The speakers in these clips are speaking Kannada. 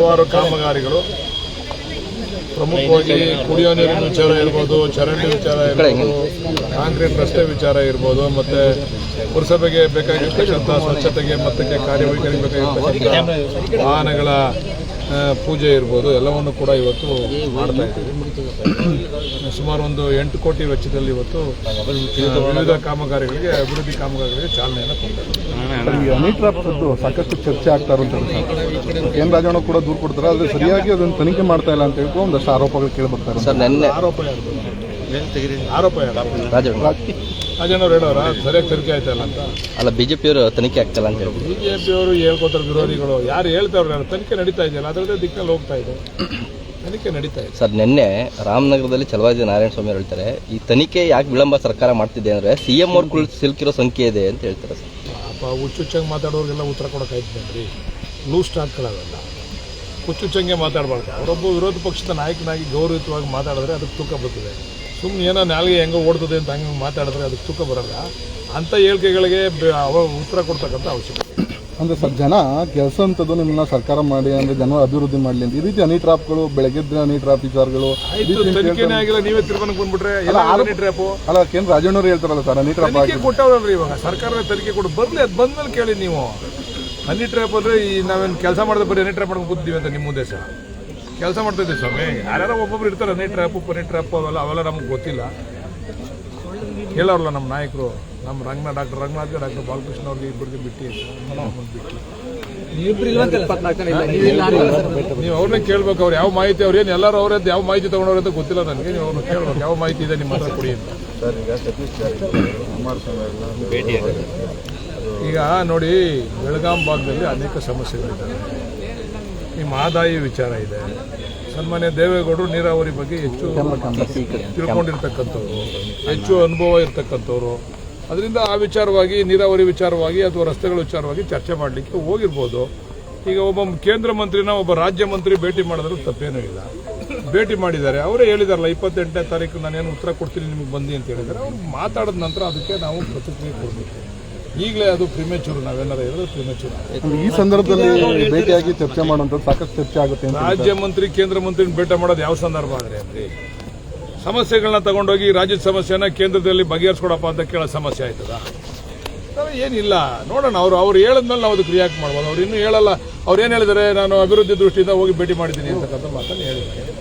ಹಲವಾರು ಕಾಮಗಾರಿಗಳು. ಪ್ರಮುಖವಾಗಿ ಕುಡಿಯೋ ನೀರಿನ ವಿಚಾರ ಇರ್ಬೋದು, ಚರಂಡಿ ವಿಚಾರ ಇರ್ಬೋದು, ಕಾಂಕ್ರೀಟ್ ರಸ್ತೆ ವಿಚಾರ ಇರ್ಬೋದು, ಮತ್ತೆ ಪುರಸಭೆಗೆ ಬೇಕಾಗಿರ್ತಕ್ಕಂಥ ಸ್ವಚ್ಛತೆಗೆ ಮತ್ತಕ್ಕೆ ಕಾರ್ಯವೈಖರಿಗೆ ಬೇಕಾಗಿರ್ತಕ್ಕಂಥ ವಾಹನಗಳ ಪೂಜೆ ಇರ್ಬೋದು ಎಲ್ಲವನ್ನು ಕೂಡ ಇವತ್ತು ಮಾಡ್ತಾ ಇದ್ದೀವಿ. ಸುಮಾರು ಒಂದು ಎಂಟು ಕೋಟಿ ವೆಚ್ಚದಲ್ಲಿ ಇವತ್ತು ವಿವಿಧ ಕಾಮಗಾರಿಗಳಿಗೆ ಅಭಿವೃದ್ಧಿ ಕಾಮಗಾರಿಗಳಿಗೆ ಚಾಲನೆಯನ್ನು ಕೊಡ್ತಾರೆ ಹನಿ ಸಾಕಷ್ಟು ಚರ್ಚೆ ಆಗ್ತಾ ಇರುವಂತ ಸರ್. ರಾಜಣ ಎನ್ ರಾಜಣ್ಣ ಕೂಡ ದೂರು ಕೊಡ್ತಾರೆ ಆದರೆ ಸರಿಯಾಗಿ ಅದನ್ನು ತನಿಖೆ ಮಾಡ್ತಾ ಇಲ್ಲ ಅಂತ ಹೇಳ್ಕೊಂಡು ಒಂದಷ್ಟು ಆರೋಪಗಳು ಕೇಳಿ ಬರ್ತಾರೆ ಇರೋದು ಸರ್ ನಿನ್ನೆ ಆರೋಪ ಆರೋಪ ರಾಜ ರಾಜಣ್ಣ. ರಾಜಣ್ಣವ್ರು ಹೇಳೋರ? ಸರಿಯಾಗಿ ತನಿಖೆ ಆಯ್ತಲ್ಲ ಅಂತ? ಅಲ್ಲ ಬಿಜೆಪಿಯವರು ತನಿಖೆ ಆಗ್ತಲ್ಲ ಅಂತ ಹೇಳಿ ಬಿಜೆಪಿ ಅವರು ಹೇಳ್ಕೊತಾರೆ ವಿರೋಧಿಗಳು. ಯಾರು ಹೇಳ್ತಾವ್ರೆ ತನಿಖೆ ನಡೀತಾ ಇದೆಯಲ್ಲ ಅದರದ್ದೇ ದಿಕ್ಕಲ್ಲಿ ಹೋಗ್ತಾ ಇದೆ. ತನಿಖೆ ನಡೀತಾ ಇದೆ. ಸರ್ ನಿನ್ನೆ ರಾಮನಗರದಲ್ಲಿ ಚಲವಾದಿ ನಾರಾಯಣ ಸ್ವಾಮಿ ಹೇಳ್ತಾರೆ ಈ ತನಿಖೆ ಯಾಕೆ ವಿಳಂಬ ಸರ್ಕಾರ ಮಾಡ್ತಿದೆ ಅಂದ್ರೆ ಸಿ ಎಂ ಅವ್ರ ಸಿಲ್ಕಿರೋ ಸಂಖ್ಯೆ ಇದೆ ಅಂತ ಹೇಳ್ತಾರೆ ಸರ್. ಪಾಪ ಹುಚ್ಚುಚ್ಚಂಗೆ ಮಾತಾಡೋರಿಗೆಲ್ಲ ಉತ್ತರ ಕೊಡೋಕ್ಕಾಯ್ತದೆ ಲೂಸ್ ಸ್ಟಾಕ್ಗಳವೆಲ್ಲ ಹುಚ್ಚುಚ್ಚಂಗೆ ಮಾತಾಡಬಾರ್ದು. ಅವರೊಬ್ಬ ವಿರೋಧ ಪಕ್ಷದ ನಾಯಕನಾಗಿ ಗೌರವಿತವಾಗಿ ಮಾತಾಡಿದ್ರೆ ಅದಕ್ಕೆ ತೂಕ ಬರ್ತದೆ ಸುಮ್ಮನೆ ಏನೋ ನಾಲ್ಗೆ ಹೆಂಗೋ ಓಡ್ತದೆ ಅಂತ ಹಂಗೆ ಮಾತಾಡಿದ್ರೆ ಅದಕ್ಕೆ ತೂಕ ಬರಲ್ಲ. ಅಂಥ ಹೇಳಿಕೆಗಳಿಗೆ ಉತ್ತರ ಕೊಡ್ತಕ್ಕಂಥ ಅವಶ್ಯಕತೆ. ಅಂದರೆ ಸರ್ ಜನ ಕೆಲಸ ಅಂತದ್ದು ನಿಮ್ಮನ್ನ ಸರ್ಕಾರ ಮಾಡಿ ಅಂದರೆ ಜನ ಅಭಿವೃದ್ಧಿ ಮಾಡಲಿ ಅಂತ. ಈ ರೀತಿ ಹನಿ ಟ್ರಾಪ್ಗಳು ಬೆಳಗ್ಗೆದ್ರೆ ಅನಿ ಟ್ರಾಪ್ ವಿಚಾರಗಳು ಆಗಿಲ್ಲ ನೀವೇ ತೀರ್ಮಾನಕ್ಕೆ ಬಂದ್ಬಿಟ್ರೆ ಎಲ್ಲ ಟ್ರಾಪ್. ಅಲ್ಲ ಕೇಂದ್ರ ರಾಜಣ್ಣವ್ರು ಹೇಳ್ತಾರಲ್ಲ ಸರ್ ಹನಿ ಟ್ರಾಪ್ ಕೊಟ್ಟವ್ರಲ್ರಿ ಇವಾಗ ಸರ್ಕಾರ ತನಿಖೆ ಕೊಡು. ಬರ್ಲಿ ಅದು ಬಂದ್ಮೇಲೆ ಕೇಳಿ ನೀವು. ಅನಿ ಟ್ರಾಪ್ ಅಂದ್ರೆ ಈ ನಾವೇನು ಕೆಲಸ ಮಾಡಿದ್ರೆ ಬರೀ ಹನಿ ಟ್ರಾಪ್ ಮಾಡ್ಕೊಂಡು ಕೂತಿದ್ದೀವಿ ಅಂತ ನಿಮ್ಮ ಉದ್ದೇಶ. ಕೆಲಸ ಮಾಡ್ತಿದ್ದೆ ಇದ್ದೀವಿ ಸ್ವಾಮಿ. ಯಾರ್ಯಾರ ಒಬ್ಬೊಬ್ರು ಇರ್ತಾರೆ ನೀ ಟ್ರ್ಯಾಪು ಪನಿ ಟ್ರ್ಯಾಪ್ ಅವೆಲ್ಲ ಅವೆಲ್ಲ ನಮ್ಗೆ ಗೊತ್ತಿಲ್ಲ. ಹೇಳೋರಲ್ಲ ನಮ್ಮ ನಾಯಕರು ನಮ್ಮ ರಂಗನ ಡಾಕ್ಟರ್ ರಂಗನಾಥ್ಗೆ ಡಾಕ್ಟರ್ ಬಾಲಕೃಷ್ಣ ಅವ್ರಿಗೆ ಇಬ್ಬರಿಗೆ ಬಿಟ್ಟು ನೀವು ಅವ್ರನ್ನ ಕೇಳ್ಬೇಕು ಅವ್ರು ಯಾವ ಮಾಹಿತಿ ಅವ್ರು ಏನು ಎಲ್ಲರೂ ಅವ್ರದ್ದು ಯಾವ ಮಾಹಿತಿ ತಗೊಂಡವ್ರೆ ಅಂತ ಗೊತ್ತಿಲ್ಲ ನನಗೆ. ನೀವು ಅವ್ರನ್ನ ಕೇಳ್ಬೇಕು ಯಾವ ಮಾಹಿತಿ ಇದೆ ನಿಮ್ಮ ಹತ್ರ ಕೊಡಿ ಅಂತ. ಈಗ ನೋಡಿ ಬೆಳಗಾಂ ಭಾಗದಲ್ಲಿ ಅನೇಕ ಸಮಸ್ಯೆಗಳಿದ್ದಾವೆ. ಈ ಆದಾಯ ವಿಚಾರ ಇದೆ. ಸನ್ಮಾನ್ಯ ದೇವೇಗೌಡರು ನೀರಾವರಿ ಬಗ್ಗೆ ಹೆಚ್ಚು ತಿಳ್ಕೊಂಡಿರ್ತಕ್ಕಂಥವ್ರು, ಹೆಚ್ಚು ಅನುಭವ ಇರ್ತಕ್ಕಂಥವ್ರು. ಅದರಿಂದ ಆ ವಿಚಾರವಾಗಿ, ನೀರಾವರಿ ವಿಚಾರವಾಗಿ ಅಥವಾ ರಸ್ತೆಗಳ ವಿಚಾರವಾಗಿ ಚರ್ಚೆ ಮಾಡಲಿಕ್ಕೆ ಹೋಗಿರ್ಬೋದು. ಈಗ ಒಬ್ಬ ಕೇಂದ್ರ ಮಂತ್ರಿನ ಒಬ್ಬ ರಾಜ್ಯ ಮಂತ್ರಿ ಭೇಟಿ ಮಾಡಿದ್ರು ತಪ್ಪೇನೂ ಇಲ್ಲ. ಭೇಟಿ ಮಾಡಿದ್ದಾರೆ. ಅವರೇ ಹೇಳಿದಾರಲ್ಲ, ಇಪ್ಪತ್ತೆಂಟನೇ ತಾರೀಕು ನಾನೇನು ಉತ್ತರ ಕೊಡ್ತೀನಿ ನಿಮಗೆ ಬಂದಿ ಅಂತ ಹೇಳಿದರೆ ಅವ್ರು ಮಾತಾಡಿದ ನಂತರ ಅದಕ್ಕೆ ನಾವು ಪ್ರತಿಕ್ರಿಯೆ ಕೊಡಬೇಕು. ಈಗಲೇ ಅದು ಪ್ರಿಮೇಚೂರು ನಾವೇನಾರ ಹೇಳಿದ್ರೆ ಪ್ರಿಮೇಚೂರು ಈ ಸಂದರ್ಭದಲ್ಲಿ ಭೇಟಿಯಾಗಿ ಚರ್ಚೆ ಮಾಡುವಂಥದ್ದು ಸಾಕಷ್ಟು ಚರ್ಚೆ ಆಗುತ್ತೆ ರಾಜ್ಯ ಮಂತ್ರಿ ಕೇಂದ್ರ ಮಂತ್ರಿನ ಭೇಟಿ ಮಾಡೋದು ಯಾವ ಸಂದರ್ಭ ಆದರೆ? ಅಂದ್ರೆ ಸಮಸ್ಯೆಗಳನ್ನ ತಗೊಂಡೋಗಿ ರಾಜ್ಯದ ಸಮಸ್ಯೆನ ಕೇಂದ್ರದಲ್ಲಿ ಬಗೆಹರಿಸ್ಕೊಡಪ್ಪ ಅಂತ ಕೇಳೋ ಸಮಸ್ಯೆ ಆಯ್ತದ? ಏನಿಲ್ಲ. ನೋಡೋಣ ಅವರು ಅವ್ರು ಹೇಳಿದ್ಮೇಲೆ ನಾವು ಅದಕ್ಕೆ ರಿಯಾಕ್ಟ್ ಮಾಡ್ಬೋದು. ಅವ್ರು ಇನ್ನೂ ಹೇಳಲ್ಲ. ಅವ್ರು ಏನು ಹೇಳಿದ್ದಾರೆ? ನಾನು ಅಭಿವೃದ್ಧಿ ದೃಷ್ಟಿಯಿಂದ ಹೋಗಿ ಭೇಟಿ ಮಾಡಿದ್ದೀನಿ ಅಂತಕ್ಕಂಥ ಮಾತನ್ನು ಹೇಳಿದ್ದಾರೆ.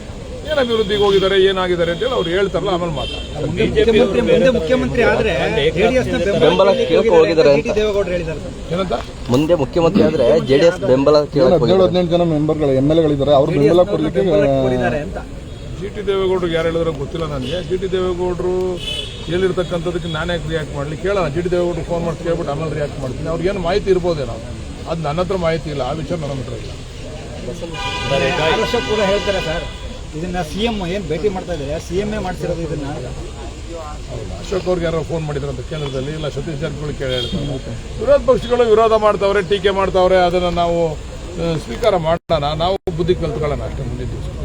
ಏನು ಅಭಿವೃದ್ಧಿಗೆ ಹೋಗಿದ್ದಾರೆ ಏನಾಗಿದ್ದಾರೆ ಅಂತೇಳಿ ಅವ್ರು ಹೇಳ್ತಾರಲ್ಲ ಆಮೇಲೆ ಮಾತಾಡ್ತಾರೆ. ಮುಖ್ಯಮಂತ್ರಿ ಮುಂದೆ ಮುಖ್ಯಮಂತ್ರಿ ಆದ್ರೆ ಜೆಡಿಎಸ್ ಬೆಂಬಲ ಕೇಳ್ಕೊ ಹೋಗಿದ್ದಾರೆ ಅಂತ ದೇವೇಗೌಡರು ಹೇಳಿದ್ದಾರೆ. ಸರ್. ಏನಂತ? ಮುಂದೆ ಮುಖ್ಯಮಂತ್ರಿ ಆದ್ರೆ ಜೆಡಿಎಸ್ ಬೆಂಬಲ ಕೇಳಕ್ಕೆ ಹದಿನೇಳು ಹದಿನೆಂಟು ಜನ ಮೆಂಬರ್ಗಳು ಎಂ ಎಲ್ ಎಗಳಿದ್ದಾರೆ ಅವ್ರು ಬೆಂಬಲ ಕೊಡಲಿಕ್ಕೆ ಜಿ ಟಿ ದೇವೇಗೌಡರು ಯಾರು ಹೇಳಿದ್ರೆ ಗೊತ್ತಿಲ್ಲ ನನಗೆ. ಜಿ ಟಿ ದೇವೇಗೌಡರು ಹೇಳಿರ್ತಕ್ಕಂಥದಕ್ಕೆ ಯಾಕೆ ರಿಯಾಕ್ಟ್ ಮಾಡಲಿ? ಕೇಳ ಜಿ ಟಿ ದೇವೇಗೌಡರು ಫೋನ್ ಮಾಡಿ ಕೇಳ್ಬಿಟ್ಟು ಆಮೇಲೆ ರಿಯಾಕ್ಟ್ ಮಾಡ್ತೀನಿ. ಅವ್ರಿಗೇನು ಮಾಹಿತಿ ಇರ್ಬೋದೇನೋ ಅದು ನನ್ನ ಹತ್ರ ಮಾಹಿತಿ ಇಲ್ಲ ಆ ವಿಚಾರ ನನ್ನ ಹತ್ರ ಇಲ್ಲ. ಕೂಡ ಹೇಳ್ತಾರೆ ಸರ್. ಇದನ್ನ ಸಿಎಂ ಏನು ಭೇಟಿ ಮಾಡ್ತಾ ಇದ್ದಾರೆ? ಸಿಎಂ ಮಾಡ್ತಿರೋದು ಇದನ್ನ? ಅಶೋಕ್ ಅವ್ರಿಗೆ ಯಾರೋ ಫೋನ್ ಮಾಡಿದ್ರಂತ ಕೇಂದ್ರದಲ್ಲಿ. ಇಲ್ಲ, ಸತೀಶ್ ಜಾರಕಿಹೊಳಿ ಕೇಳಿ ಹೇಳ್ತಾರೆ ವಿರೋಧ ಪಕ್ಷಗಳು ವಿರೋಧ ಮಾಡ್ತಾವ್ರೆ, ಟೀಕೆ ಮಾಡ್ತಾವ್ರೆ, ಅದನ್ನು ನಾವು ಸ್ವೀಕಾರ ಮಾಡೋಣ. ನಾವು ಬುದ್ಧಿ ಕಲ್ತ್ಕೊಳ್ಳೋಣ ಅಷ್ಟೇ ಮುಂದಿನ ದಿವಸ.